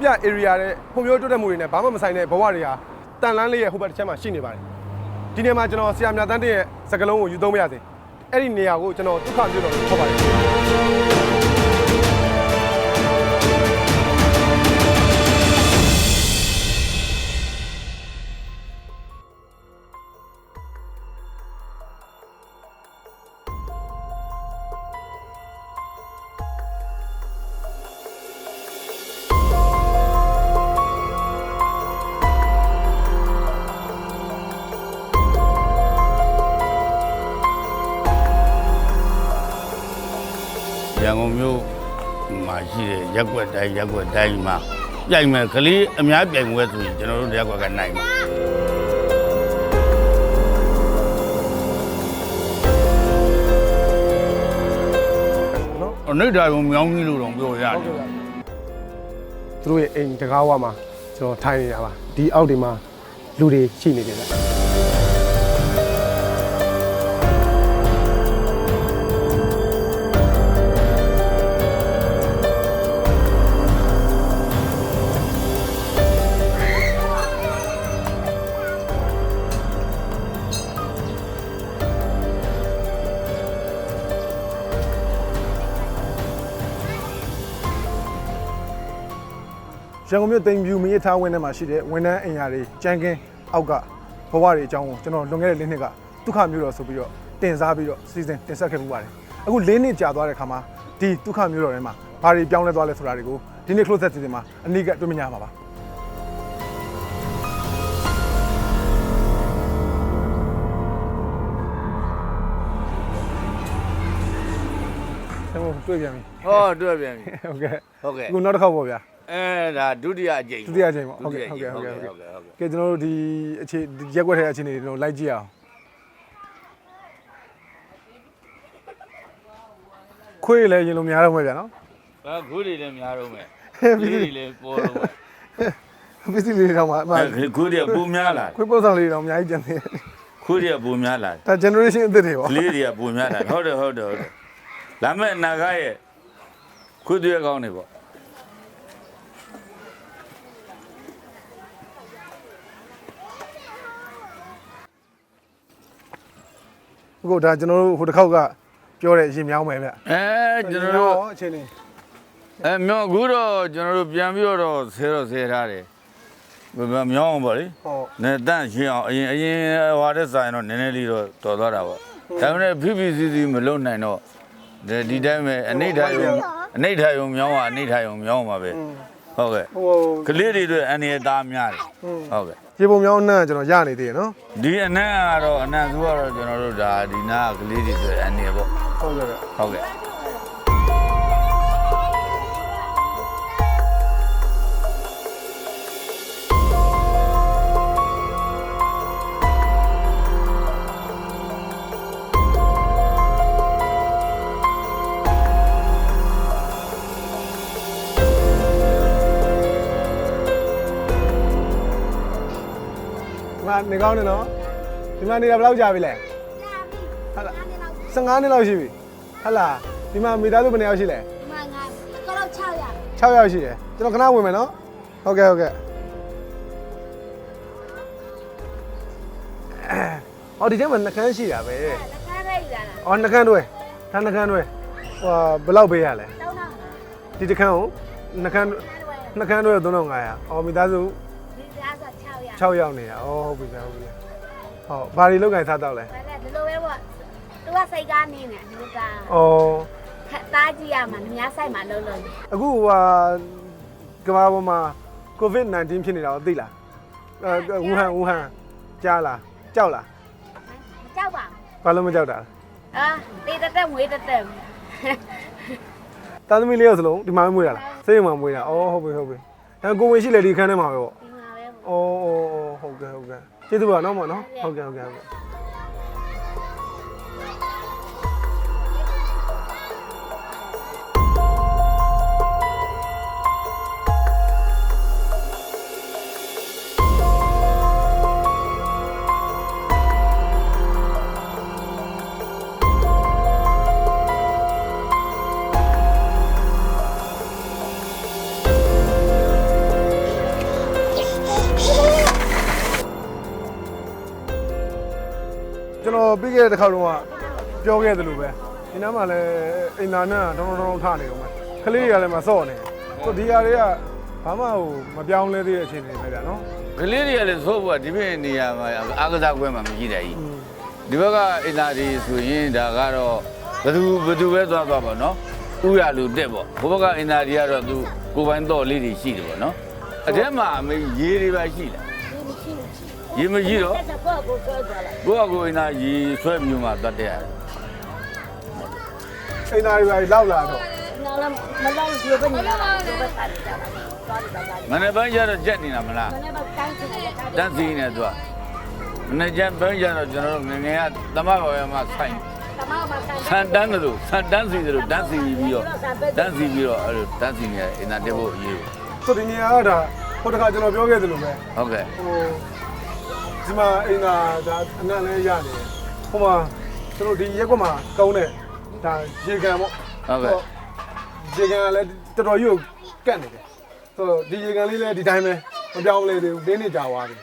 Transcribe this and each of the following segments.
ပြ area တဲ့ဖွံ့ဖြိုးတိုးတက်မှုတွေနဲ့ဘာမှမဆိုင်တဲ့ဘဝတွေဟာတန်လန်းလေးရဲ့ဟိုဘက်တစ်ချက်မှာရှိနေပါတယ်ဒီနေ့မှာကျွန်တော်ဆရာမြတ်တန်းတဲ့ရဲ့စကလုံးကိုယူသုံးမရစေအဲ့ဒီနေရာကိုကျွန်တော်ဒုက္ခမျိုးတော်လို့ခေါ်ပါတယ် န်ကုန်မြို့မှာရှိတဲ့ရက်ွက်တိုင်းရက်ွက်တိုင်းမှာပြိုင်မယ်ကလေးအများပြိုင်ပွဲဆိုရင်ကျွန်တော်တို့ရက်ွက်ကနိုင်မှာနော်အနိဋ္ဌာယုံမြောင်းကြီးလို့တော့ပြောရတယ်ဟုတ်ကဲ့ပါသူတို့ရဲ့အိမ်တကားဝမှာကျွန်တော်ထိုင်နေတာပါဒီအောက်ဒီမှာလူတွေရှိနေတယ်ဗျ ရန်ကုန်မြို့တိမ်ပြူမီးထားဝင်းထဲမှာရှိတဲ့ဝန်ထမ်းအင်ယာတွေကြမ်းကင်းအောက်ကဘဝတွေအကြောင်းကိုကျွန်တော်လွန်ခဲ့တဲ့လေးနှစ်ကဒုက္ခမျိုးတော်ဆိုပြီးတော့တင်စားပြီးတော့စီစဉ်တင်ဆက်ခဲ့မှုပါတယ်အခုလေးနှစ်ကြာသွားတဲ့ခါမှာဒီဒုက္ခမျိုးတော်ထဲမှာဘာတွေပြောင်းလဲသွားလဲဆိုတာတွေကိုဒီနေ့ close set စီစဉ်မှာအနည်းကတွေ့မြင်ရမှာပါကျွန်တော်တွေ့ပြန်ပြီဟောတွေ့ပြန်ပြီဟုတ်ကဲ့ဟုတ်ကဲ့အခုနောက်တစ်ခေါက်ပေါ့ဗျာ အဲဒါဒုတိယအကြိမ်ဒုတိယအကြိမ်ပေါ့ဟုတ်ကဲ့ဟုတ်ကဲ့ဟုတ်ကဲ့ဟုတ်ကဲ့ဟုတ်ကဲ့ဟုတ်ကဲ့ကဲကျွန်တော်တို့ဒီအခြေရက်ွက်ထဲအခြေအနေတွေကျွန်တော်လိုက်ကြည့်အောင်ခွေးလည်းရင်လိုများတော့မှာဗျာနော်ဘာခုတွေလည်းများတော့မယ်ဟဲ့ကပြီလေးတွေလည်းပေါ်တော့မယ်ပစ္စည်းလေးတွေတော့မှာအမှအဲခုတွေပူများလာခွေးပုတ်ဆောင်လေးတွေတော့အများကြီးကျန်သေးတယ်ခုတွေပူများလာဒါ generation အသစ်တွေပေါ့ကလေးတွေကပူများလာဟုတ်တယ်ဟုတ်တယ်ဟုတ်တယ်လာမဲ့အနာဂတ်ရဲ့ခုတွေကောင်းနေပေါ့ အခုဒါကျွန်တော်တို့ဟိုတစ်ခေါက်ကပြောတဲ့ရင်မြောင်းမယ်ဗျအဲကျွန်တော်တို့အခြေအနေအဲမြောက်အခုတော့ကျွန်တော်တို့ပြန်ပြီးတော့ဆဲတော့ဆဲထားတယ်ဘယ်မှာမြောင်းအောင်ပါလေဟောနဲ့တန့်ရှင်းအောင်အရင်အရင်ဟွာတဲ့ဆိုင်တော့နည်းနည်းလေးတော့တော်သွားတာပေါ့ဒါပေမဲ့ဖိဖိစီစီမလုံနိုင်တော့ဒီဒီတိုင်းပဲအနိဋ္ဌာယုံအနိဋ္ဌာယုံမြောင်းပါအနိဋ္ဌာယုံမြောင်းပါပဲ ဟုတ်ကဲ့ဟိုကလေးတွေအတွက်အန္တရာယ်သားများတယ်ဟုတ်ကဲ့ရေပုံမြောင်းနှံ့ကျွန်တော်ရနေသေးတယ်နော်ဒီအနံ့ကတော့အနံ့သူကတော့ကျွန်တော်တို့ဒါဒီနာကကလေးတွေအတွက်အန္တရာယ်ပေါ့ဟုတ်ကဲ့ဗျဟုတ်ကဲ့ နေကောင်းနေနော်ဒီမှာနေတာဘယ်လောက်ကြာပြီလဲဟုတ်လား15နှစ်လောက်ရှိပြီဟုတ်လားဒီမှာမိသားစုဘယ်နှစ်ယောက်ရှိလဲမငါကတော့6ရ6ယောက်ရှိတယ်ကျွန်တော်ခဏဝင်မယ်နော်ဟုတ်ကဲ့ဟုတ်ကဲ့အော်ဒီထဲမှာနှကန်းရှိတာပဲလက်ခံရည်လာတာအော်နှကန်းတွဲဒါနှကန်းတွဲဟိုဘယ်လောက်ပေးရလဲတောင်းတော့ဒီတစ်ခန်းကိုနှကန်းနှကန်းတွဲ3500အော်မိသားစုဒီသားဆို 6ရ6ယောက်နေတာအော်ဟုတ်ပြီဗျဟုတ်ပြီဟုတ်ဘာတွေလောက်ကန်စားတော့လဲဘာလဲဒီလိုပဲပေါ့သူကစိတ်ကားနေနေဒီလိုကအော်ခက်သားကြည့်ရမှာအများဆိုင်မှာလုံးလုံးအခုဟာကမ္ဘာပေါ်မှာ COVID-19 ဖြစ်နေတာကိုသိလားအဲဝူဟန်ဝူဟန်ကြားလားကြောက်လားမကြောက်ပါဘာလို့မကြောက်တာလဲအာတေးတက်တက်မွေးတက်တက်တာသမီလေးယောက်စလုံးဒီမှာမွေးတာလားစိတ်ရုံမှာမွေးတာအော်ဟုတ်ပြီဟုတ်ပြီအဲကိုဝင်ရှိလေဒီခန်းထဲမှာပဲပေါ့ ဒီမှာပဲအော်အော်အော်ဟုတ်ကဲ့ဟုတ်ကဲ့ကျေးဇူးပါနော်မော်နော်ဟုတ်ကဲ့ဟုတ်ကဲ့ဟုတ်ကဲ့ ပြီးခဲ့တဲ့တစ်ခါတော့ကပြောခဲ့သလိုပဲဒီနားမှာလည်းအိမ်သာနဲ့တောင်းတောင်းတောင်းထနေတော့မယ်ကလေးတွေကလည်းမစော့နေဆိုဒီဟာတွေကဘာမှဟိုမပြောင်းလဲသေးတဲ့အခြေအနေပဲဗျာနော်ကလေးတွေကလည်းသို့ဘောဒီပြင်နေရာမှာအားကစားကွင်းမှာမရှိတယ်ကြီးဒီဘက်ကအင်တာဒီဆိုရင်ဒါကတော့ဘယ်သူဘယ်သူပဲသွားသွားပါနော်ဥရလူတက်ပေါ့ဘိုးဘက်ကအင်တာဒီကတော့သူကိုယ်ပိုင်တော့လေးတွေရှိတယ်ပေါ့နော်အထဲမှာအမေရေးတွေပဲရှိလား ရေမရှိတော့တက်တော့ကိုဆွဲသွားလိုက်ကိုယ့်အကိုအင်တာရေဆွဲမျိုးမှာတတ်တယ်ရတယ်အိမ်သာတွေပဲလောက်လာတော့နော်လည်းမလောက်ဘူးဘယ်နေလဲဒီဘက်ကနေကြတာသွားတယ်သွားတယ်မနေ့ပိုင်းကျတော့ကြက်နေတာမလားမနေ့ကတိုင်းချင်တယ်တိုင်းတန်းစီနေသူကမနေ့ကျပိုင်းကျတော့ကျွန်တော်တို့ငယ်ငယ်ကသမဘာဝရမှာဆိုင်တမောက်မှာတိုင်းဆန်တန်းတယ်လို့ဆန်တန်းစီတယ်လို့တန်းစီပြီးတော့တန်းစီပြီးတော့အဲ့လိုတန်းစီနေတယ်အင်တာတက်ဖို့အရေးဆိုဒီနေရာကဒါဟိုတခါကျွန်တော်ပြောခဲ့သလိုပဲဟုတ်ကဲ့ဟို ဒီမှာအိမ်သာဒါအနံ့လဲရနေတယ်ဟိုမှာကျွန်တော်ဒီရက်ကွက်မှာကောင်းတဲ့ဒါရေကန်ပေါ့ဟုတ်ကဲ့ရေကန်ကလည်းတော်တော်ကြီးကိုကတ်နေတယ်ဆိုတော့ဒီရေကန်လေးလည်းဒီတိုင်းပဲမပြောင်းလဲသေးဘူးတင်းနေကြသွားပြီ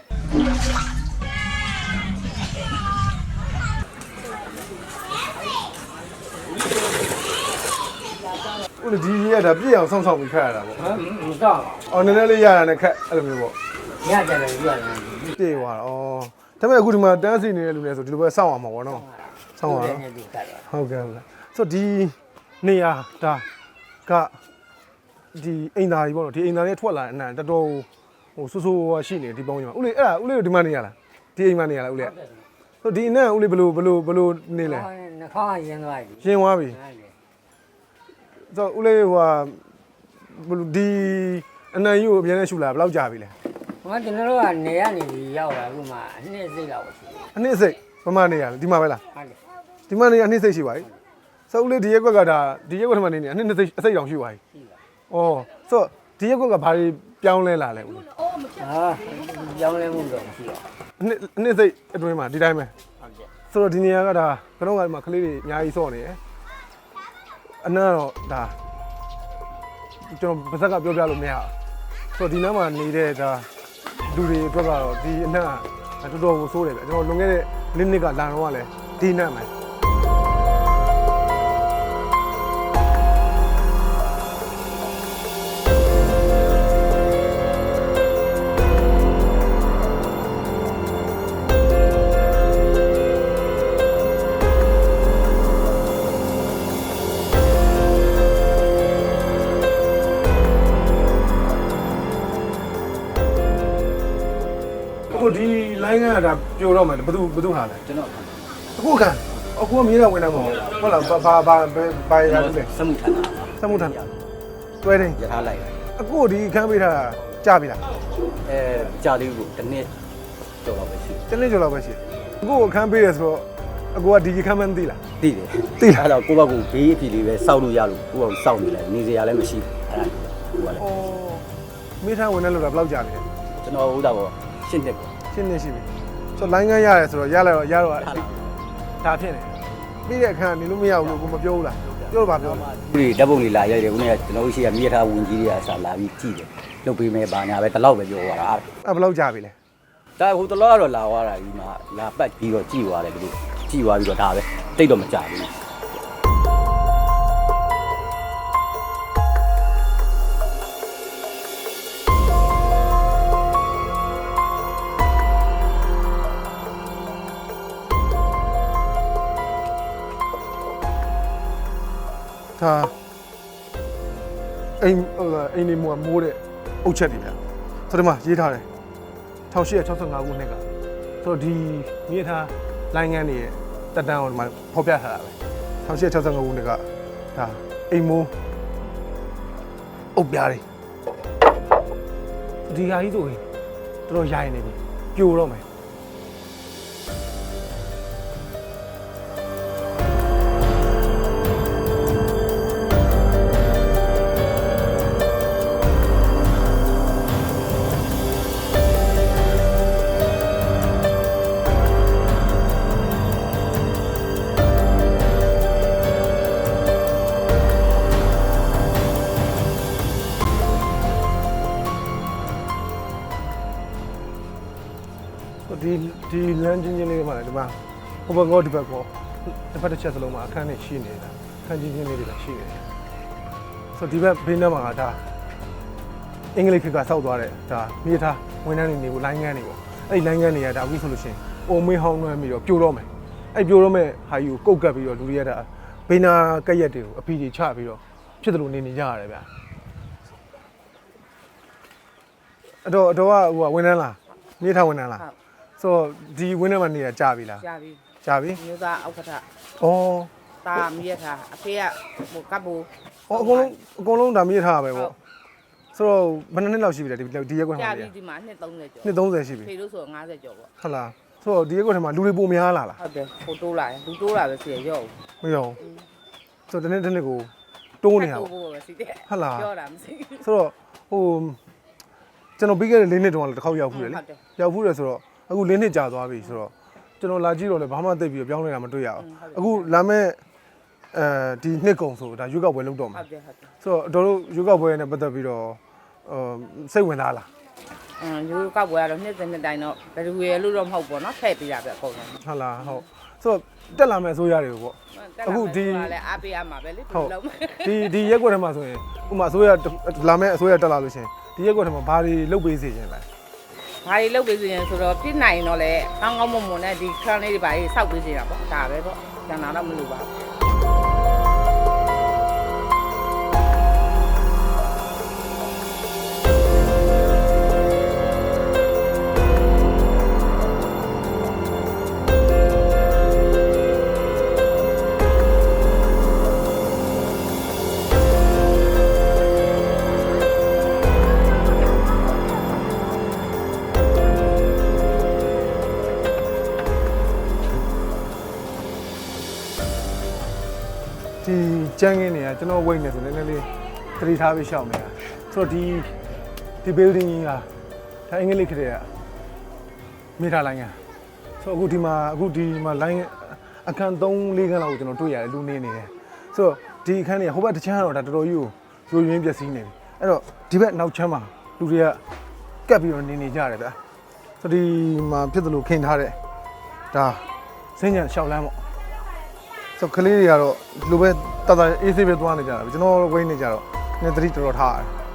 ဦးလေဒီရေကဒါပြည့်အောင်ဆောင်းဆောင်းပြီးခတ်ရတာပေါ့ဟမ်မတော့အော်နည်းနည်းလေးရတာနဲ့ခက်အဲ့လိုမျိုးပေါ့ ညကြတယ်ယူရတယ်ပြေသွားတာဩဒါပေမဲ့အခုဒီမှာတန်းစီနေတဲ့လူတွေဆိုဒီလိုပဲစောင့်အောင်မှာပေါ့နော်စောင့်အောင်နေဒီကတ်ရဟုတ်ကဲ့ဟုတ်ကဲ့ဆိုတော့ဒီနေရာဒါကဒီအိမ်သားကြီးပေါ့နော်ဒီအိမ်သားလေးထွက်လာတဲ့အနံတော်တော်ဟိုဆူဆူဝါရှိနေဒီပေါင်းကြီးမှာဦးလေးအဲ့ဒါဦးလေးတို့ဒီမှာနေရလားဒီအိမ်မှာနေရလားဦးလေးဆိုဒီအနံဦးလေးဘယ်လိုဘယ်လိုဘယ်လိုနေလဲနှာခေါင်းရင်းသွားပြီရှင်းသွားပြီဆိုတော့ဦးလေးဟိုဟာဘယ်လိုဒီအနံကြီးကိုအပြန်နဲ့ရှူလာဘယ်လောက်ကြာပြီလဲ ဟောကျွန်တော်တို့ကနေရနေပြီးရောက်လာအခုမှအနှစ်စိတ်လောက်ရှိတယ်အနှစ်စိတ်မမနေရလားဒီမှာပဲလားဟုတ်တယ်ဒီမှာနေရအနှစ်စိတ်ရှိပါပြီဆိုဦးလေးဒီရက်ကွက်ကဒါဒီရက်ကွက်ထမနေနေအနှစ်နှစ်စိတ်အစိတ်တောင်ရှိပါပြီရှိပါ။အော်ဆိုတော့ဒီရက်ကွက်ကဘာတွေပြောင်းလဲလာလဲဦးလေးဟာကြောင်းလဲမှုတော့မရှိတော့။အနှစ်အနှစ်စိတ်အတွင်းမှာဒီတိုင်းပဲဟုတ်ကဲ့။ဆိုတော့ဒီနေရာကဒါကတော့ကဒီမှာကလေးတွေအများကြီးစော့နေတယ်။အနမ်းတော့ဒါကျွန်တော်ပါဇက်ကပြောပြလို့မရဘူး။ဆိုတော့ဒီနားမှာနေတဲ့ဒါ လူတွေအတွက်ကတော့ဒီအနမ်းကတော်တော်ကိုဆိုးတယ်ဗျ။ကျွန်တော်လွန်ခဲ့တဲ့နှစ်နှစ်ကလာတော့ကလည်းဒီနမ်းမ ယ်။အခုဒီ line ကဒါပြိုတော့မယ်ဘယ်သူဘယ်သူဟာလဲကျွန်တော်အခုကအခုကမြေးတော့ဝင်တာမဟုတ်ဘူးဟုတ်လားဘာဘာဘာဘာရလဲစမှုထန်တာစမှုထန်တွဲတယ်ရထားလိုက်အခုဒီခန်းပေးထားတာကြာပြီလားအဲကြာလေးကိုတစ်နှစ်ကျော်တော့ပဲရှိတနေ့ကျော်လောက်ပဲရှိတယ်အခုအခန်းပေးတယ်ဆိုတော့အခုကဒီခန်းမန်းသိလားသိတယ်သိလားအဲ့တော့ကိုယ့်ဘက်ကိုဘေးအဖြစ်လေးပဲစောက်လို့ရလို့ကိုယ့်ဘက်ကိုစောက်နေတယ်နေစရာလည်းမရှိဘူးအဲ့ဒါကိုကလည်းဩမိထားဝင်နေလို့တော့ဘယ်လောက်ကြာပြီလဲကျွန်တော်ဟိုတာပေါ့ရှင်းနှစ်ပေါ့ ရှင်းနေရှိပြီဆိုတော့ line ကရတယ်ဆိုတော့ရလိုက်တော့ရတော့ဒါဖြစ်နေပြီးတဲ့အခန်းကနေလို့မရဘူးလို့ကိုမပြောဘူးလားပြောတော့ဗာပြောလားဒီဓာတ်ပုံလေးလာရိုက်တယ်ဦးနဲ့ကျွန်တော်တို့ရှိရမြေထားဝင်ကြီးတွေအစားလာပြီးကြည့်တယ်လုပ်ပေးမယ်ဘာညာပဲဒီလောက်ပဲပြောသွားတာအဲ့ဘယ်လောက်ကြာပြီလဲဒါဟိုတလောကတော့လာသွားတာဒီမှာလာပတ်ပြီးတော့ကြည့်သွားတယ်ဒီလိုကြည့်သွားပြီးတော့ဒါပဲတိတ်တော့မကြဘူး ဒါအိမ်ဟိုအိမ်နေမိုးမိုးတဲ့အုတ်ချက်တွေဗျဆိုတော့ဒီမှာရေးထားတယ်1865ခုနှစ်ကဆိုတော့ဒီမြေထားလိုင်းငန်းတွေရဲ့တက်တန်းကိုဒီမှာဖော်ပြထားတာပဲ1865ခုနှစ်ကဒါအိမ်မိုးအုတ်ပြားတွေဒီဟာကြီးဆိုရင်တော်တော်ရိုင်းနေပြီပြိုတော့မယ် ဒီဒီလမ်းချင်းချင်းလေးမှာလည်းဒီမှာဟိုဘက်ကောဒီဘက်ကောတစ်ဖက်တစ်ချက်စလုံးမှာအခန်းနဲ့ရှိနေတာအခန်းချင်းချင်းလေးတွေလည်းရှိနေတယ်ဆိုတော့ဒီဘက်ဘေးနားမှာဒါအင်္ဂလိပ်ခေတ်ကစောက်သွားတဲ့ဒါမြေထားဝန်ထမ်းတွေနေဖို့လိုင်းငန်းတွေပေါ့အဲ့ဒီလိုင်းငန်းတွေကဒါအခုဆိုလို့ရှိရင်အိုမေးဟောင်းနှွမ်းပြီးတော့ပြိုတော့မယ်အဲ့ပြိုတော့မဲ့ဟာယူကိုကုတ်ကပ်ပြီးတော့လူတွေကဒါဘေးနာကက်ရက်တွေကိုအပီတွေချပြီးတော့ဖြစ်တယ်လို့နေနေကြရတယ်ဗျာအတော့အတော့ကဟိုကဝန်ထမ်းလားမြေထားဝန်ထမ်းလားဟုတ် ဆိုတော့ဒီဝင်းထဲမှာနေတာကြာပြီလားကြာပြီကြာပြီမျိုးသားအောက်ကထဩตาမြက်ထားအဖေကဟိုကပ်ဘူးဩအကုန်လုံးအကုန်လုံးဒါမြေထားပဲပေါ့ဆိုတော့ဘယ်နှစ်နှစ်လောက်ရှိပြီလဲဒီဒီရက်ကွက်ကြာမှာပြီလေဒီမှာနှစ်30ကျော်နှစ်30ရှိပြီဖေလို့ဆို50ကျော်ပေါ့ဟုတ်လားဆိုတော့ဒီရက်ကွက်ထဲမှာလူတွေပိုများလာလားဟုတ်တယ်ဟိုတိုးလာတယ်လူတိုးလာပဲစီရရော့မရောဆိုတော့ဒီနေ့ဒီနေ့ကိုတိုးနေတာတိုးပေါ့ဖို့ပဲစီတယ်ဟုတ်လားပြောတာမရှိဘူးဆိုတော့ဟိုကျွန်တော်ပြီးခဲ့တဲ့၄နှစ်တုန်းကလည်းတစ်ခေါက်ရောက်ဖူးတယ်လေဟုတ်တယ်ရောက်ဖူးတယ်ဆိုတော့ အခု၄နှစ်ကြာသွားပြီဆိုတော့ကျွန်တော်လာကြည့်တော့လည်းဘာမှသိပ်ပြီးတော့ပြောင်းလဲတာမတွေ့ရအောင်အခုလာမဲ့အဲဒီနှစ်ကုံဆိုဒါရွေးကောက်ပွဲလုပ်တော့မှာဟုတ်တယ်ဟုတ်တယ်ဆိုတော့အတော်တို့ရွေးကောက်ပွဲနဲ့ပတ်သက်ပြီးတော့အစိတ်ဝင်စားလားအင်းယူကောက်ပွဲကတော့နှစ်စဉ်နှစ်တိုင်းတော့ဘယ်သူရလို့တော့မဟုတ်ပေါ့နော်ထည့်ပေးတာပဲအကုန်လုံးဟုတ်လားဟုတ်ဆိုတော့တက်လာမဲ့အစိုးရတွေကိုပေါ့အခုဒီလည်းအားပေးရမှာပဲလေဒီဟုတ်လုံးဒီဒီရက်ကွက်ထဲမှာဆိုရင်ဥပမာအစိုးရလာမဲ့အစိုးရတက်လာလို့ရှရင်ဒီရက်ကွက်ထဲမှာဘာတွေလုပ်ပေးစေချင်လဲ ဘာတွေလုပ်ပေးစီရင်ဆိုတော့ပြစ်နိုင်တော့လေကောင်းကောင်းမွန်မွန်နဲ့ဒီခန်းလေးတွေဘာတွေစောက်ပေးစီတာပေါ့ဒါပဲပေါ့ကျန်တာတော့မလိုပါဘူး ကြမ်းကင်းတွေကကျွန်တော်ဝိတ်နေဆိုနည်းနည်းလေးသတိထားပြီးရှောက်နေတာဆိုတော့ဒီဒီ building ကြီးကဒါအင်္ဂလိပ်ခရက်မိထားလိုင်းကဆိုတော့အခုဒီမှာအခုဒီမှာ line အခန်း3 4ခန်းလောက်ကိုကျွန်တော်တွေ့ရတယ်လူနေနေတယ်ဆိုတော့ဒီအခန်းတွေကဟိုဘက်တစ်ချမ်းကတော့ဒါတော်တော်ကြီးကိုရိုးရင်းပျက်စီးနေပြီအဲ့တော့ဒီဘက်နောက်ချမ်းမှာလူတွေကကပ်ပြီးတော့နေနေကြရတယ်ဗျာဆိုတော့ဒီမှာဖြစ်သလိုခင်းထားတဲ့ဒါစဉ္ညာရှောက်လန်းပေါ့ ဆိုကလေးတွေကတော့ဒီလိုပဲတတအေးဆေးပဲသွားနေကြတာပဲကျွန်တော်ဝိတ်နေကြတော့နည်းသတိတော်တော်ထားရတယ်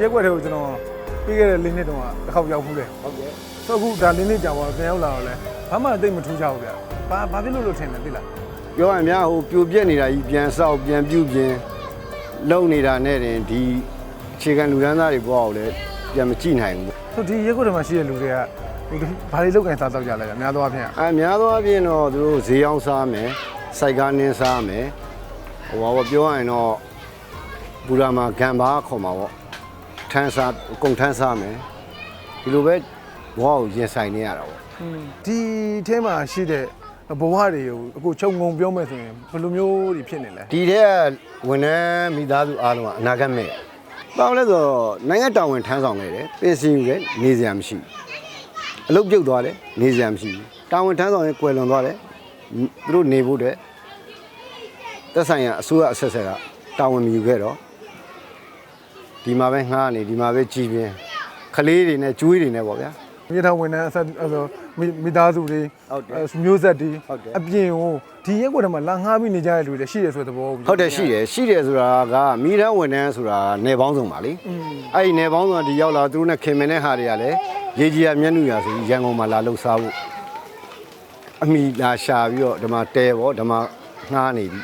ရက်ွက်တွေကိုကျွန်တော်ပြီးခဲ့တဲ့၄နှစ်တုန်းကတစ်ခေါက်ရောက်ဖူးတယ်ဟုတ်ကဲ့ဆိုအခုဒါ၄နှစ်ကြာပါပြန်ရောက်လာတော့လဲဘာမှအသိမထူးကြဘူးဗျာဘာဘာဖြစ်လို့လို့ထင်တယ်သိလားပြောရရင်များဟိုပြိုပြက်နေတာကြီးပြန်ဆောက်ပြန်ပြုတ်ပြန်လုံနေတာနဲ့တင်ဒီအခြေခံလူဒန်းသားတွေဘဝကိုလည်းပြန်မကြည့်နိုင်ဘူးဆိုဒီရက်ွက်တွေမှာရှိတဲ့လူတွေကဟိုဘာတွေလုပ်ကင်စားတော့ကြလဲဗျာအများသောအားဖြင့်အများသောအားဖြင့်တော့သူတို့ဈေးအောင်စားမယ်စိုက်ကားနင်းစားမယ်ဟိုဘာပြောရရင်တော့ဘူရာမှာဂံဘာခေါ်မှာပေါ့ ထန်းစားကုန်ထန်းစားမယ်ဒီလိုပဲဘဝကိုရင်ဆိုင်နေရတာပေါ့ဒီအဲမှာရှိတဲ့ဘဝတွေကိုအခုခြုံငုံပြောမယ်ဆိုရင်ဘယ်လိုမျိုးတွေဖြစ်နေလဲဒီတဲ့ဝန်ထမ်းမိသားစုအားလုံးကအနာဂတ်မဲ့။ဘာလို့လဲဆိုတော့နိုင်ငံတော်ဝင်ထမ်းဆောင်ခဲ့တယ်။ပင်စင်ယူတယ်နေစရာမရှိဘူး။အလုပ်ပြုတ်သွားတယ်နေစရာမရှိဘူး။တာဝန်ထမ်းဆောင်ရင်ကွယ်လွန်သွားတယ်။သူတို့နေဖို့တဲ့သက်ဆိုင်ရာအစိုးရအဆက်ဆက်ကတာဝန်မယူခဲ့တော့ ဒီမှာပဲငှားနေဒီမှာပဲကြည်ပြင်းခလေးတွေနဲ့ကျွေးတွေနဲ့ပေါ့ဗျာမြေထောင်ဝန်ထမ်းအဆက်အဲ့ဆိုမိမိသားစုတွေဟုတ်တယ်အဲ့မျိုးဆက်တွေဟုတ်တယ်အပြင်ကိုဒီရက်ွက်တွေမှာလာငှားပြီးနေကြတဲ့လူတွေရှိတယ်ဆိုတဲ့သဘောကိုဟုတ်တယ်ရှိတယ်ရှိတယ်ဆိုတာကမိသားဝန်ထမ်းဆိုတာနယ်ပေါင်းစုံပါလေအဲ့ဒီနယ်ပေါင်းစုံကဒီရောက်လာသူတို့နဲ့ခင်မင်တဲ့ဟာတွေကလည်းရေကြီးရမျက်နှာရဆိုပြီးရန်ကုန်မှာလာလှုပ်ရှားဖို့အမိလာရှာပြီးတော့ဒီမှာတဲပေါ့ဒီမှာငှားနေပြီ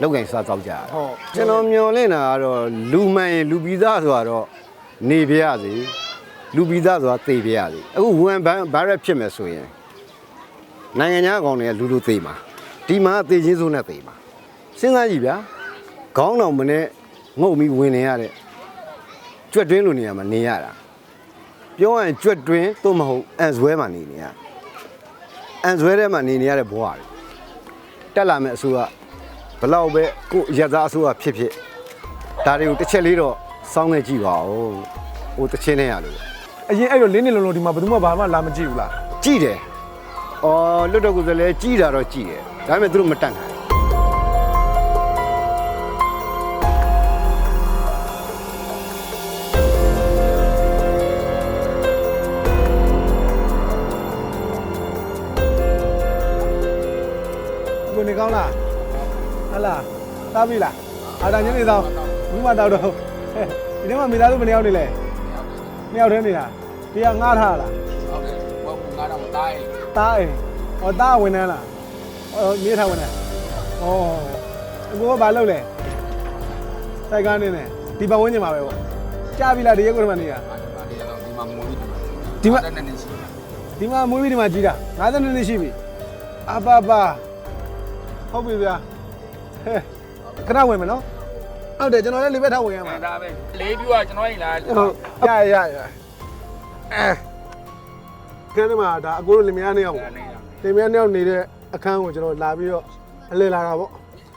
လောက်ကင်စားတော့ကြတယ်ဟုတ်ကျွန်တော်မျောလင့်တာကတော့လူမှန်ရင်လူပြီးသားဆိုတော့နေပြရစီလူပြီးသားဆိုတာသေပြရစီအခုဝန်ဘန်ဗရက်ဖြစ်မယ်ဆိုရင်နိုင်ငံခြားကောင်တွေကလူလူသေမှာဒီမှာသေချင်းစိုးနဲ့သေမှာစဉ်းစားကြည့်ဗျာခေါင်းတော်မနဲ့ငုံပြီးဝင်နေရတဲ့ကြွက်တွင်းလိုနေရာမှာနေရတာပြောရရင်ကြွက်တွင်းသို့မဟုတ်အန်ဇွဲမှာနေနေရအန်ဇွဲထဲမှာနေနေရတဲ့ဘဝတွေတက်လာမဲ့အစိုးရ ဘလောက်ပဲကိုယ့်ရက်သားအစိုးရဖြစ်ဖြစ်ဒါတွေကိုတစ်ချက်လေးတော့စောင်းနေကြည့်ပါဦးဟိုတစ်ချင်းနဲ့ရလို့အရင်အဲ့တော့လင်းနေလုံးလုံးဒီမှာဘယ်သူမှဘာမှလာမကြည့်ဘူးလားကြည့်တယ်အော်လွတ်တော့ကိုယ်စလဲကြည့်တာတော့ကြည့်တယ်ဒါပေမဲ့သူတို့မတတ်နိုင်ကိုနေကောင်းလား ဟလာသားပြီလားအာဒါညနေဆောင်ဘူးမတော့တော့ဟဲ့ဒီနေ့မှမိသားစုဘယ်နှစ်ယောက်နေလဲနှစ်ယောက်တည်းနေတာဒီကငားထားလားဟုတ်တယ်ဘောကငါတော့တားရင်တားအိမ်ဟောတားဝင်နေလားဟောမြေထားဝင်နေဩအကိုကဘာလုပ်လဲတိုက်ကားနေနေဒီပတ်ဝန်းကျင်မှာပဲပေါ့ကြားပြီလားဒီရက်ကွက်မှာနေတာပါလေတော့ဒီမှာမွေးပြီးဒီမှာတက်နေနေရှိတာဒီမှာမွေးပြီးဒီမှာကြီးတာ50နှစ်ရှိပြီအပါပါဟုတ်ပြီဗျာဟဲ့ ခဏဝင်မယ်နော်ဟုတ်တယ်ကျွန်တော်လည်းလေးဘက်ထားဝင်ရမှာဒါပဲလေးပြူကကျွန်တော်ရင်လားဟုတ်ရရရအဲခန်းထဲမှာဒါအကိုတို့လင်မယားနှစ်ယောက်ပေါ့လင်မယားနှစ်ယောက်နေတဲ့အခန်းကိုကျွန်တော်လာပြီးတော့အလဲလာတာပေါ့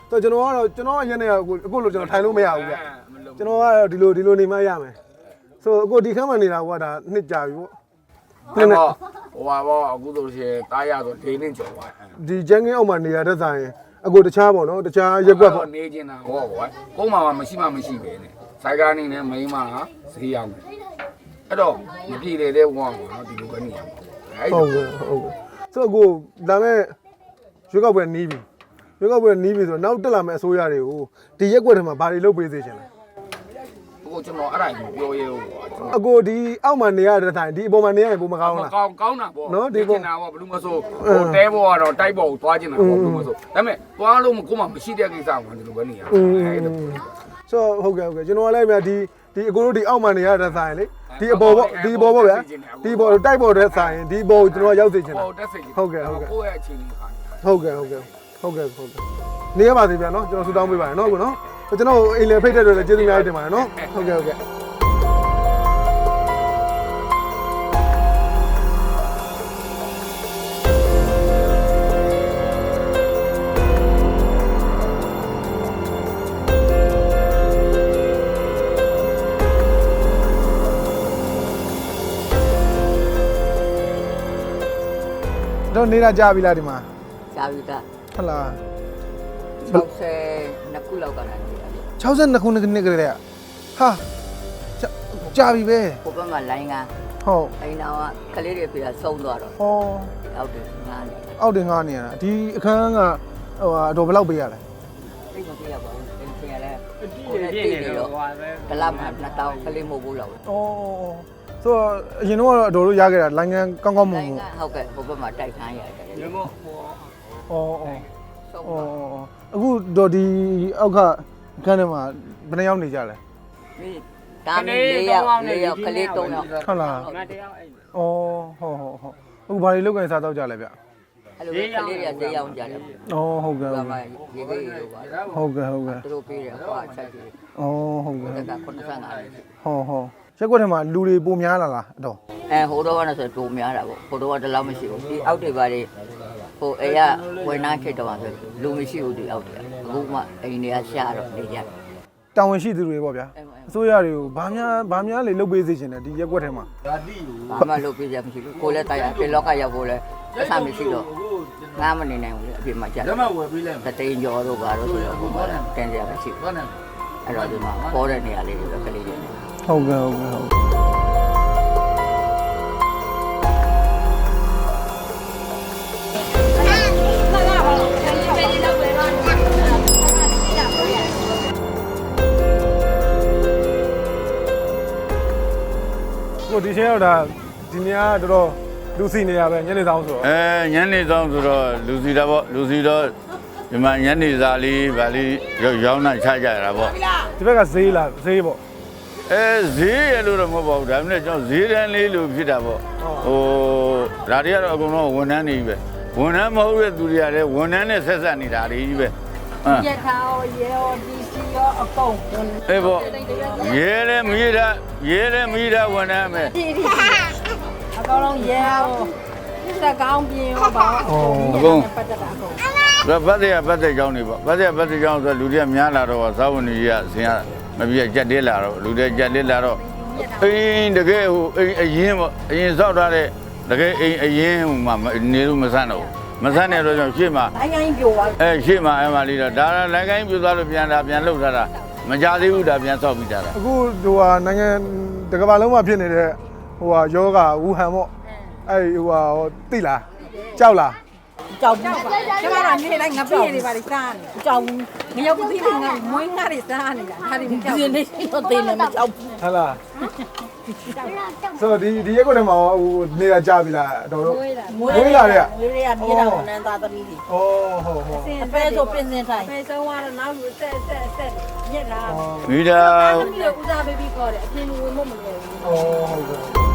တော့ကျွန်တော်ကတော့ကျွန်တော်ရက်နေရအခုအခုလိုကျွန်တော်ထိုင်လို့မရဘူးဗျကျွန်တော်ကတော့ဒီလိုဒီလိုနေမှရမယ်ဆိုအခုဒီခန်းမှာနေတာကဒါနှစ်ကြာပြီပေါ့ဟိုဟိုပါဘောအခုဆိုရှင်တားရဆိုဒေးနေကြော်ပါဒီကျန်းကင်းအောက်မှာနေရတဲ့ဆိုင် အခုတခြားပေါ့နော်တခြားရက်ွက်ပေါ့နေကျင်တာဟောကွာကုန်းမှာမရှိမှမရှိပဲနဲ့ဆိုင်ကားနေနဲ့မိန်းမဈေးရောက်တယ်အဲ့တော့မပြေလေတဲ့ဝါကွာနော်ဒီလိုပဲနေရမှာအဲ့ဟုတ်ကဲ့ဟုတ်ကဲ့ဆိုအခုဒါမဲ့ရွေးကောက်ပွဲနီးပြီရွေးကောက်ပွဲနီးပြီဆိုတော့နောက်တက်လာမယ့်အစိုးရတွေကိုဒီရက်ွက်ထဲမှာဘာတွေလုပ်ပေးသေးချင်လဲ ဟိုကျွန်တော်အဲ့ဒါကိုပြောရဲဟုတ်ကွာကျွန်တော်အကိုဒီအောက်မှာနေရတဲ့တိုင်ဒီအပေါ်မှာနေရရင်ပုံမကောင်းလား ကောင်းကောင်းတာပေါ့နော်ဒီပုံတာပေါ့ဘလူးမဆိုဟိုတဲဘောကတော့တိုက်ဘောကိုသွားကျင်တာပေါ့ဘလူးမဆိုဒါပေမဲ့သွားလို့မကိုမှမရှိတဲ့ကိစ္စကဒီလိုပဲနေရอืมအဲ့ဒါဆိုဟုတ်ကဲ့ဟုတ်ကဲ့ကျွန်တော်ကလည်းမြဒီဒီအကိုတို့ဒီအောက်မှာနေရတဲ့ဆိုင်လေဒီအပေါ်ပေါ့ဒီအပေါ်ပေါ့ဗျာဒီပေါ်တိုက်ပေါ်တဲ့ဆိုင်ဒီအပေါ်ကိုကျွန်တော်ရောက်စေချင်တာဟိုတက်စိတ်ကြီးဟုတ်ကဲ့ဟုတ်ကဲ့ ကိုယ့်ရဲ့အချိန်လေးခါ ဟုတ်ကဲ့ဟုတ်ကဲ့ဟုတ်ကဲ့ဟုတ်ကဲ့နေရပါသေးဗျာနော်ကျွန်တော်ဆူတောင်းပေးပါရနော်ကိုနော် ကျွန်တော်အိမ်လေဖိတ်တဲ့တွေလည်းကျေးဇူးများတင်ပါတယ်နော်ဟုတ်ကဲ့ဟုတ်ကဲ့တော့နေတာကြပြီလားဒီမှာကြာပြီကဟုတ်လား60နှစ်ခုလောက်ကလာနေတာလေ 62ခုနှစ်နှစ်ကလေးကဟာကြာကြာပြီပဲဟိုဘက်မှာလိုင်းကဟုတ်အိမ်တော်ကကလေးတွေပြေဆုံးသွားတော့ဟောရောက်တယ်ငါနေအောက်တင်ငားနေရတာဒီအခန်းကဟိုဟာအတော်ဘယ်လောက်ပေးရလဲသိမပြေရပါဘူးသင်ချင်ရလဲကိုယ်နဲ့တည်နေတော့ကလပ်မှာ2000ကလေးမဟုတ်ဘူးလောက်ဩဆိုတော့အရင်တော့အတော်တို့ရခဲ့တာလိုင်းငန်းကောင်းကောင်းမွန်လိုင်းမွန်ကဟုတ်ကဲ့ဟိုဘက်မှာတိုက်ခန်းရတယ်လေဩဩဆုံးဩသွားအခုတော့ဒီအောက်က အခန်းထဲမှာဘယ်နှယောက်နေကြလဲဒီဒါမီလေးယောက်လေးယောက်ကလေး3ယောက်ဟုတ်လားမတရားအဲ့ဩဟုတ်ဟုတ်ဟုတ်အခုဘာတွေလောက်ကင်စားတော့ကြလဲဗျဩအဲ့လိုပဲကလေးတွေကဈေးရောက်ကြတယ်ဟုတ်ကဲ့ဘာဟုတ်မှကဲ့ရေသေးရေလို့ပါဟုတ်ကဲ့ဟုတ်ကဲ့သူတို့ပေးတယ်ဟိုအချက်ကြီးဩဟုတ်ကဲ့တက်က85ဟောဟောရက်ကွက်ထဲမှာလူတွေပုံများလာလားအတော်အဲဟိုတော့ကလည်းဆိုတူများတာပေါ့ဟိုတော့ကတလောက်မရှိဘူးဒီအောက်တွေပါလေဟိုအေးရဝင်နာခိတ်တော့ဆိုလူမရှိဘူးဒီအောက်တွေ အခုမှအိမ်တွေကရှာတော့နေကြတာဝန်ရှိသူတွေပေါ့ဗျာအဲ့မှာအစိုးရတွေကိုဘာများဘာများလေလုပ်ပေးစေချင်တယ်ဒီရက်ကွက်ထဲမှာဘာမှလုပ်ပြရမရှိဘူးကိုလည်းတရားပြေလောကရောက်ဖို့လဲအဆမရှိတော့ငားမနေနိုင်ဘူးလေအပြင်မှာကြာဓမ္မဝယ်ပေးလိုက်တတိန်ကျော်တို့ဘာလို့ဆိုတော့ဘုမတင်ကြရမရှိဘူးဘာနဲ့အဲ့တော့ဒီမှာပေါ်တဲ့နေရာလေးတွေပဲကလေးတွေဟုတ်ကဲ့ဟုတ်ကဲ့ဟုတ် ကိုဒီချင်းတော့ဒါဒီနေရာကတော်တော်လူစီနေရပဲညနေဆောင်ဆိုတော့အဲညနေဆောင်ဆိုတော့လူစီတာပေါ့လူစီတော့ဒီမှာညနေစာလေးဗာလေးရောင်းတာချကြတာပေါ့ဒီဘက်ကဈေးလားဈေးပေါ့အဲဈေးရလို့တော့မဟုတ်ပါဘူးဒါပေမဲ့ကျွန်တော်ဈေးတန်းလေးလို့ဖြစ်တာပေါ့ဟိုဒါတွေကတော့အကုန်လုံးဝန်ထမ်းတွေကြီးပဲဝန်ထမ်းမဟုတ်တဲ့သူတွေကလည်းဝန်ထမ်းနဲ့ဆက်ဆက်နေတာတွေကြီးပဲဟမ်ရထားရောရေရောဒီစီ ရောအကုန်အေးပေါ့ရဲလည်းမိသားရဲလည်းမိသားဝန်ထမ်းပဲအကောင်လုံးရေရောစက်ကောင်းပြင်းရောပါအကုန်ပတ်သက်တာအကုန်ဒါဗတ်တဲ့ဗတ်တဲ့ကြောင်းနေပေါ့ဗတ်တဲ့ဗတ်တဲ့ကြောင်းဆိုလူတွေကများလာတော့သာဝန်ကြီးကဆင်ရမပြည့်ကြက်တဲလာတော့လူတွေကြက်တဲလာတော့အင်းတကယ်ဟိုအင်းအရင်ပေါ့အရင်စောက်ထားတဲ့တကယ်အင်းအရင်ဟိုမှနေလို့မဆန့်တော့ မဆန့်တဲ့တော့ကြောင့်ရှေ့မှာတိုင်းတိုင်းပြိုသွားအဲရှေ့မှာအဲမှာလေးတော့ဒါလည်းကိုင်းပြသွားလို့ပြန်တာပြန်လှုပ်ထားတာမကြသေးဘူးဒါပြန်ဆောက်ပြီးတာအခုဟိုဟာနိုင်ငံတကမ္ဘာလုံးမှာဖြစ်နေတဲ့ဟိုဟာယောဂဝူဟန်ပေါ့အဲ့ဟိုဟာဟိုတိလားကြောက်လားကြောက်ဘူးကျမတို့နေလိုက်ငါပြေးနေပါလိစားနေကြောက်ဘူးငရုတ်ကတိငါမွေးငါတွေစားနေတာဒါတွေကြောက်ဘူးနေတော့တင်းနေမကြောက်ဘူးဟုတ်လား ဆိုတော့ဒီဒီရက်ကွက်ထဲမှာဟိုနေတာကြာပြီလားတော်တော်မွေးလာတဲ့မွေးရမြေတာဝန်သားသမီးတွေဩဟုတ်ဟုတ်အဖဲဆိုပြင်စင်ထိုင်ဖဲဆုံးသွားတော့နောက်လူဆက်ဆက်ဆက်ညက်လာမိတာသမီးတို့ဦးစားပေးပြီးခေါ်တယ်အပြင်လူဝင်မမလို့ဩဟုတ်ကဲ့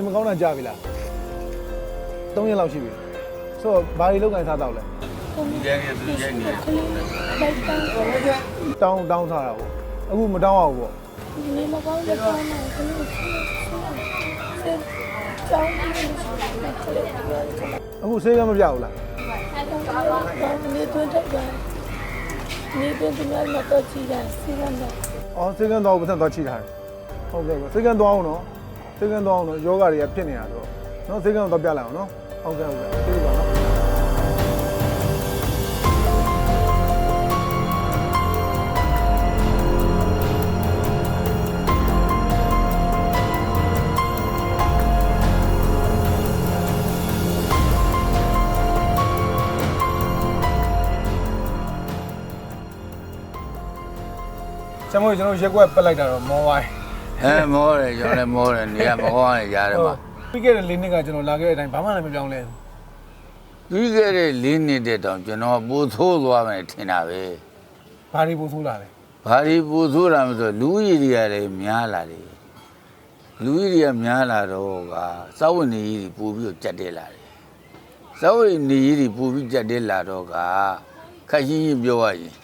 နေမကောင်းတာကြာပြီလား3ရက်လောက်ရှိပြီဆိုတော့ဘာတွေလောက်ကန်စားတော့လဲဒီကျန်းရဲ့သူကျန်းနေတောင်းတောင်းထားတာပေါ့အခုမတောင်းအောင်ပေါ့နေမကောင်းတဲ့ကောင်းမှာကလေးစစ်ကြောင်းပြီးလို့ရှိတယ်ကလေးကအခုဆေးကမပြဘူးလားနေတော့တက်ကြနေတော့ဒီမှာတော့ကြည့်တာစီကံတော့အော်ဆေးကန်တော့ပတ်သက်တော့ချိထားတယ်ဟုတ်ကဲ့ဆေးကန်တော့အောင်နော် ဆေးကန်တော့အောင်နော်ယောဂတွေကဖြစ်နေတာဆိုတော့နော်ဆေးကန်တော့ပြလိုက်အောင်နော်ဟုတ်ကဲ့ဟုတ်ကဲ့ကျေးဇူးပါနော်ဆမ်မို့ကျွန်တော်ရက်ကွက်ပက်လိုက်တာတော့မောဝိုင်း အဲမောတယ်ကျွန်တော်လည်းမောတယ်နေရာမကောင်းရရတယ်မှာပြီးခဲ့တဲ့လေးနှစ်ကကျွန်တော်လာခဲ့တဲ့အတိုင်းဘာမှလည်းမပြောင်းလဲဘူးပြီးခဲ့တဲ့၄နှစ်တဲ့တောင်ကျွန်တော်ပိုသိုးသွားမယ်ထင်တာပဲဘာတွေပို့ဆိုးလာလဲဘာဒီပိုသိုးတာမဆိုလူကြီးတွေကလည်းများလာတယ်လူကြီးတွေကများလာတော့ကစောက်ဝင်နေကြီးတွေပို့ပြီးတော့ကြက်တဲလာတယ်စောက်ဝင်နေကြီးတွေပို့ပြီးကြက်တဲလာတော့ကခက်ချင်းချင်းပြောရရင်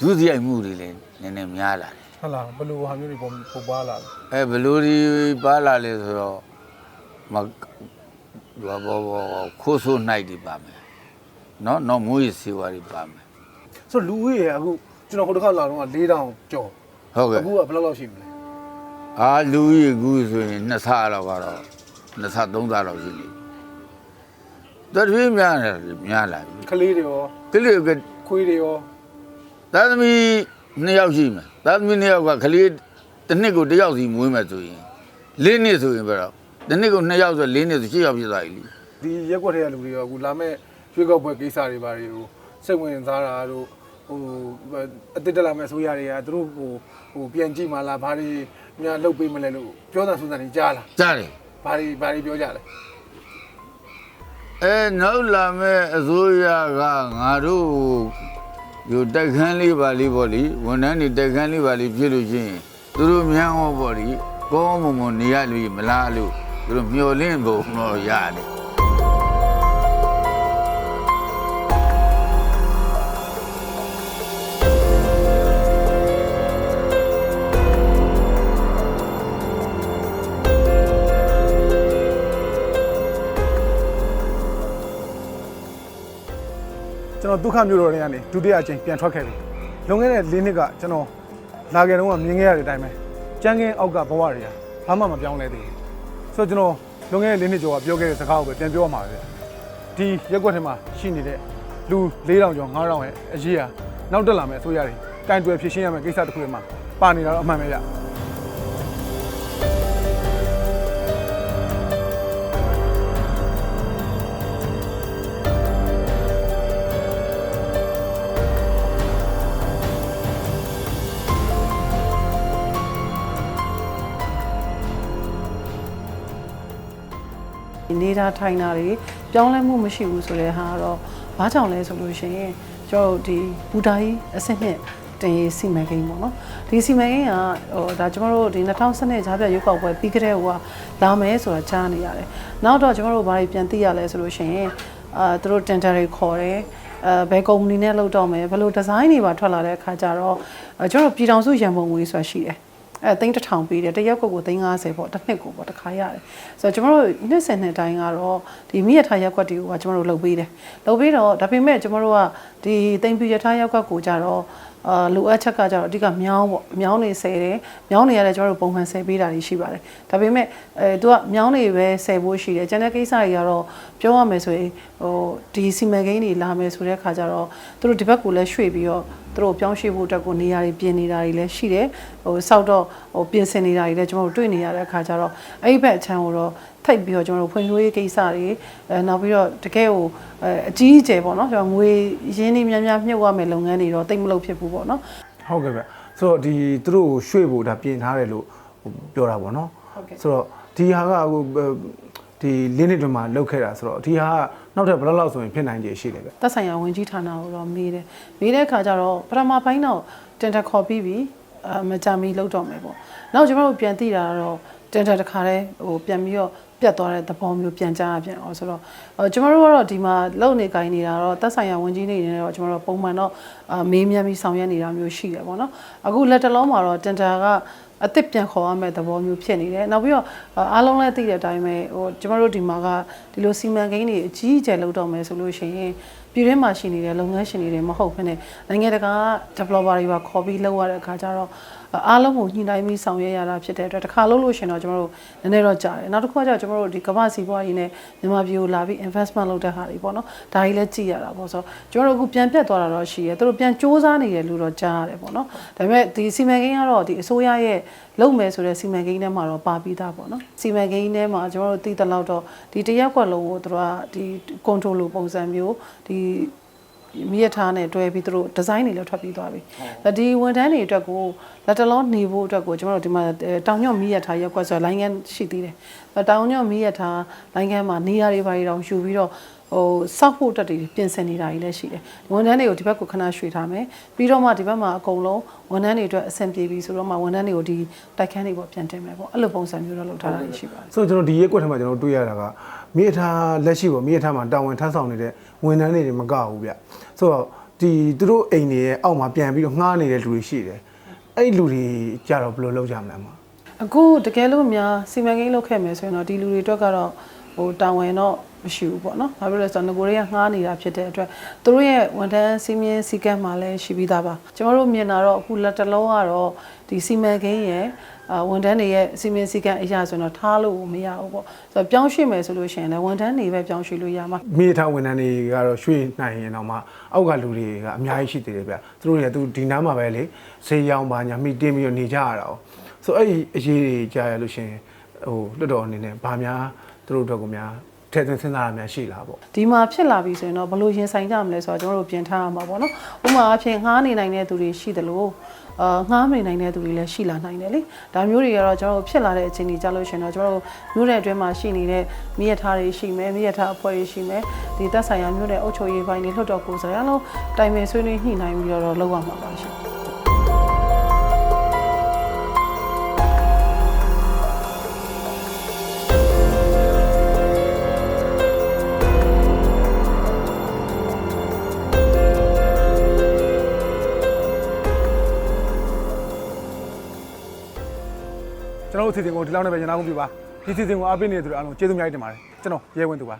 ဒုစရိုက်မှုတွေလည်းနည်းနည်းများလာတယ် ဟုတ်လားဘယ်လိုဟာမျိုးတွေပုံပုံပွားလာလဲအဲဘယ်လိုဒီပါလာလဲဆိုတော့မဘာဘောဘောခိုးဆိုးနိုင်ဒီပါမယ်နော်နော်မွေးစီဝါဒီပါမယ်ဆိုတော့လူဦးရေအခုကျွန်တော်ဟိုတစ်ခါလာတော့4000ကျော်ဟုတ်ကဲ့အခုကဘယ်လောက်လောက်ရှိမလဲအာလူကြီးကူဆိုရင်နှစ်ဆလောက်ကတော့နှစ်ဆသုံးဆလောက်ရှိနေတော်တော်များတယ်များလာပြီကလေးတွေရောကလေးကခွေးတွေရောသာသမီ နှစ်ယောက်ရှိမယ်သာသမီနှစ်ယောက်ကကလေးတစ်နှစ်ကိုတစ်ယောက်စီမွေးမယ်ဆိုရင်လေးနှစ်ဆိုရင်ဘယ်တော့တစ်နှစ်ကိုနှစ်ယောက်ဆိုလေးနှစ်ဆိုရှစ်ယောက်ဖြစ်သွားပြီလေဒီရက်ကွက်တွေကလူတွေရောအခုလာမဲ့ရွေးကောက်ပွဲကိစ္စတွေဘာတွေကိုစိတ်ဝင်စားတာတို့ဟိုအတိတ်တက်လာမဲ့ဆိုရတွေကသူတို့ဟိုဟိုပြန်ကြည့်မှလားဘာတွေများလုပ်ပေးမလဲလို့ပြောတာဆိုတာတွေကြားလားကြားတယ်ဘာတွေဘာတွေပြောကြလဲအဲနောက်လာမဲ့အစိုးရကငါတို့ ယူတက်ခန်းလေးပါလေးပေါ့လေဝန်ထမ်းတွေတက်ခန်းလေးပါလေးဖြစ်လို့ရှိရင်သူတို့မြန်ဟောပေါ့လေကောင်းမွန်မွန်နေရလို့မလားလို့သူတို့မျောလင့်ဖို့တော့ရတယ် တော်ဒုက္ခမျိုးတော်တွေကနေဒုတိယအကြိမ်ပြန်ထွက်ခဲ့ပြီလွန်ခဲ့တဲ့၄နှစ်ကကျွန်တော်လာခဲ့တော့ကမြင်ခဲ့ရတဲ့အတိုင်းပဲကြမ်းကင်းအောက်ကဘဝတွေကဘာမှမပြောင်းလဲသေးဘူးဆိုတော့ကျွန်တော်လွန်ခဲ့တဲ့၄နှစ်ကျော်ကပြောခဲ့တဲ့စကားကိုပဲပြန်ပြောရမှာပဲဒီရက်ကွက်ထဲမှာရှိနေတဲ့လူ4000ကျော်5000ရဲ့အရေးဟာနောက်တက်လာမယ့်အစိုးရတွေကင်တွယ်ဖြစ်ရှင်းရမယ့်ကိစ္စတစ်ခုတွေမှာပါနေတာတော့အမှန်ပဲဗျ တာထိုင်တာတွေပြောင်းလဲမှုမရှိဘူးဆိုတဲ့ဟာကတော့ဘာကြောင့်လဲဆိုလို့ရှိရင်ကျွန်တော်တို့ဒီဘူတာကြီးအစစ်နှစ်တင်ရေးစီမံကိန်းပေါ့နော်ဒီစီမံကိန်းကဟိုဒါကျွန်တော်တို့ဒီ2010ကြားပြရွေးကောက်ပွဲပြီးကြတဲ့ဟိုကလာမယ်ဆိုတာကြားနေရတယ်နောက်တော့ကျွန်တော်တို့ဘာတွေပြန်သိရလဲဆိုလို့ရှိရင်အာသူတို့တင်တာတွေခေါ်တယ်အဲဘယ်ကုမ္ပဏီနဲ့လုပ်တော့မယ်ဘယ်လိုဒီဇိုင်းတွေပါထွက်လာတဲ့အခါကျတော့အဲကျွန်တော်ပြည်ထောင်စုရန်ပုံငွေဆိုတာရှိတယ် အဲသိန်းတစ်ထောင်ပေးတယ်တစ်ရက်ကိုကိုသိန်း50ပေါ့တစ်နှစ်ကိုပေါ့တစ်ခါရတယ်ဆိုတော့ကျွန်တော်တို့နှစ်စဉ်နှစ်တိုင်းကတော့ဒီမိရထားရက်ကွက်တွေကိုကကျွန်တော်တို့လုပ်ပေးတယ်လုပ်ပေးတော့ဒါပေမဲ့ကျွန်တော်တို့ကဒီသိန်းပြရထားရက်ကွက်ကိုကြတော့ အာလိုအပ်ချက်ကကြတော့အဓိကမြောင်းပေါ့မြောင်းနေဆယ်တယ်မြောင်းနေရတယ်ကျွန်တော်တို့ပုံမှန်ဆယ်ပေးတာတွေရှိပါတယ်ဒါပေမဲ့အဲသူကမြောင်းနေပဲဆယ်ဖို့ရှိတယ်ကျန်တဲ့ကိစ္စတွေကတော့ပြောရမယ်ဆိုရင်ဟိုဒီစီမံကိန်းတွေလာမယ်ဆိုတဲ့ခါကျတော့သူတို့ဒီဘက်ကိုလည်းရွှေ့ပြီးတော့သူတို့ပြောင်းရွှေ့ဖို့အတွက်ကိုနေရာတွေပြင်နေတာတွေလည်းရှိတယ်ဟိုစောက်တော့ဟိုပြင်ဆင်နေတာတွေလည်းကျွန်တော်တို့တွေ့နေရတဲ့အခါကျတော့အဲ့ဒီဘက်အချမ်းကိုတော့ ထိတ်ပြီးတော့ကျွန်တော်တို့ဖွံ့ဖြိုးရေးကိစ္စတွေအဲနောက်ပြီးတော့တကယ်ကိုအဲအကြီးအကျယ်ပေါ့နော်ကျွန်တော်ငွေရင်းနှီးများများမြုပ်ရမယ်လုပ်ငန်းတွေတော့တိတ်မလုပ်ဖြစ်ဘူးပေါ့နော်ဟုတ်ကဲ့ဗျဆိုတော့ဒီသူတို့ကိုရွှေ့ဖို့ဒါပြင်ထားတယ်လို့ဟိုပြောတာပေါ့နော်ဟုတ်ကဲ့ဆိုတော့ဒီဟာကအခုဒီလင်းနစ်တွေမှာလောက်ခဲ့တာဆိုတော့ဒီဟာကနောက်ထပ်ဘယ်လောက်လောက်ဆိုရင်ဖြစ်နိုင်ကြရှိတယ်ဗျသက်ဆိုင်ရာဝန်ကြီးဌာနကိုတော့မေးတယ်မေးတဲ့အခါကျတော့ပထမပိုင်းတော့တင်တာခေါ်ပြီးပြီအမကြမီလောက်တော့မယ်ပေါ့နောက်ကျွန်တော်တို့ပြန်သိတာကတော့တင်တာတစ်ခါတည်းဟိုပြန်ပြီးတော့ ပြတ်သွားတဲ့သဘောမျိုးပြန်ကြားရပြန်အောင်ဆိုတော့အော်ကျွန်တော်တို့ကတော့ဒီမှာလုံနေကိုင်းနေတာတော့သက်ဆိုင်ရာဝန်ကြီးတွေနဲ့တော့ကျွန်တော်တို့ပုံမှန်တော့အာမေးမြန်းပြီးဆောင်ရွက်နေတာမျိုးရှိတယ်ပေါ့နော်အခုလက်တလုံးမှာတော့တင်တာကအစ်စ်ပြန်ခေါ်ရမယ့်သဘောမျိုးဖြစ်နေတယ်နောက်ပြီးတော့အားလုံးလည်းသိတဲ့အတိုင်းပဲဟိုကျွန်တော်တို့ဒီမှာကဒီလိုစီမံကိန်းတွေအကြီးအကျယ်လုပ်တော့မယ်ဆိုလို့ရှိရင်ပြည်တွင်းမှာရှိနေတဲ့လုပ်ငန်းရှင်တွေမဟုတ်ဘဲနဲ့နိုင်ငံတကာ developer တွေပါခေါ်ပြီးလုပ်ရတဲ့အခါကျတော့ အားလုံးကိုညှိနှိုင်းပြီးဆောင်ရွက်ရတာဖြစ်တဲ့အတွက်တစ်ခါလုပ်လို့ရှင်တော့ကျွန်တော်တို့နည်းနည်းတော့ကြာတယ်နောက်တစ်ခုကကျတော့ကျွန်တော်တို့ဒီကမ္ဘာစီးပွားရေးနဲ့မြန်မာပြည်ကိုလာပြီး investment လုပ်တဲ့ဟာတွေပေါ့နော်ဒါကြီးလည်းကြည့်ရတာပေါ့ဆိုတော့ကျွန်တော်တို့အခုပြန်ပြတ်သွားတာတော့ရှိရဲသူတို့ပြန်စူးစမ်းနေတယ်လို့တော့ကြားရတယ်ပေါ့နော်ဒါပေမဲ့ဒီစီမံကိန်းကတော့ဒီအစိုးရရဲ့လုပ်မယ်ဆိုတဲ့စီမံကိန်းထဲမှာတော့ပါပြီးသားပေါ့နော်စီမံကိန်းထဲမှာကျွန်တော်တို့သိတဲ့လောက်တော့ဒီတရက်ကွက်လုံးကိုသူတို့ကဒီ control လိုပုံစံမျိုးဒီ မိရထားနဲ့တွဲပြီးသူတို့ဒီဇိုင်းတွေလည်းထွက်ပြီးသွားပြီ။ဒီဝန်ထမ်းတွေအတွက်ကိုလက်တလုံးနေဖို့အတွက်ကိုကျွန်တော်တို့ဒီမှာတောင်ညွန့်မိရထားရက်ကွက်ဆိုတော့လိုင်းကန်ရှိသေးတယ်။တောင်ညွန့်မိရထားလိုင်းကန်မှာနေရာတွေပါတွေတောင်ယူပြီးတော့ဟိုစောက်ဖို့အတွက်တွေပြင်ဆင်နေတာကြီးလည်းရှိတယ်။ဝန်ထမ်းတွေကိုဒီဘက်ကိုခဏရွှေ့ထားမယ်။ပြီးတော့မှဒီဘက်မှာအကုန်လုံးဝန်ထမ်းတွေအတွက်အဆင်ပြေပြီဆိုတော့မှဝန်ထမ်းတွေကိုဒီတိုက်ခန်းတွေပေါ်ပြန်တင်မယ်ပေါ့။အဲ့လိုပုံစံမျိုးတော့လုပ်ထားတာရှိပါတယ်ဆိုတော့ကျွန်တော်ဒီရက်ကွက်ထဲမှာကျွန်တော်တွေ့ရတာကမြေထားလက်ရှိပေါ့မြေထားမှာတာဝန်ထမ်းဆောင်နေတဲ့ဝန်ထမ်းတွေမကဘူးဗျ ဆိုတော့ဒီသူတို့အိမ်တွေရဲ့အောက်မှာပြန်ပြီးတော့ငှားနေတဲ့လူတွေရှိတယ်အဲ့ဒီလူတွေကြတော့ဘယ်လိုလုပ်ကြမလဲမအခုတကယ်လို့များစီမံကိန်းလုပ်ခဲ့မယ်ဆိုရင်တော့ဒီလူတွေအတွက်ကတော့ဟိုတာဝန်တော့မရှိဘူးပေါ့နော်။ဘာဖြစ်လို့လဲဆိုတော့ငကိုတွေကငှားနေတာဖြစ်တဲ့အတွက်သူတို့ရဲ့ဝန်ထမ်းစီမင်းစီကမ်းမှာလည်းရှိပြီးသားပါ။ကျွန်တော်တို့မြင်တာတော့အခုလက်တလုံးကတော့ဒီစီမံကိန်းရဲ့အာ ဝန်ထမ်းတွေရဲ့စီမင်းစီကမ်းအရာဆိုတော့ထားလို့မရဘူးပေါ့။ဆိုတော့ပြောင်းရွှေ့မယ်ဆိုလို့ရှိရင်လည်းဝန်ထမ်းတွေပဲပြောင်းရွှေ့လို့ရမှာမြေထားဝန်ထမ်းတွေကတော့ရွှေ့နိုင်ရင်တော့မှအောက်ကလူတွေကအများကြီးရှိသေးတယ်ဗျသူတို့တွေကသူဒီနားမှာပဲလေဈေးရောင်းပါညာမိတင်းပြီးတော့နေကြရတာ哦ဆိုတော့အဲ့ဒီအရေးတွေကြားရလို့ရှိရင်ဟိုလွတ်တော်အနေနဲ့ဗာများသူတို့အတွက်ကိုများထည့်သွင်းစဉ်းစားရများရှိလားပေါ့ဒီမှာဖြစ်လာပြီဆိုရင်တော့ဘယ်လိုရင်ဆိုင်ကြမလဲဆိုတော့ကျွန်တော်တို့ပြင်ထားရမှာပေါ့နော်ဥပမာအဖြစ်ငှားနေနိုင်တဲ့သူတွေရှိသလို အာငှားမနေနိုင်တဲ့သူတွေလည်းရှိလာနိုင်တယ်လေဒါမျိုးတွေကတော့ကျွန်တော်တို့ဖြစ်လာတဲ့အချိန်ကြီးကြလို့ရှိရင်တော့ကျွန်တော်တို့မြို့နယ်အတွင်းမှာရှိနေတဲ့မိရထားတွေရှိမယ်မိရထားအဖွဲ့တွေရှိမယ်ဒီသက်ဆိုင်ရာမြို့နယ်အုပ်ချုပ်ရေးပိုင်းတွေလွှတ်တော်ကိုယ်စားလှယ်အလုံးတိုင်ပင်ဆွေးနွေးညှိနှိုင်းပြီးတော့လုပ်ရမှာပါရှင် ကျွန်တော်တို့အစီအစဉ်ကိုဒီလောက်နဲ့ပဲညနာကုန်ပြပါဒီအစီအစဉ်ကိုအားပေးနေတဲ့သူတွေအားလုံးကျေးဇူးအများကြီးတင်ပါတယ်ကျွန်တော်ရဲဝင်းသူပါ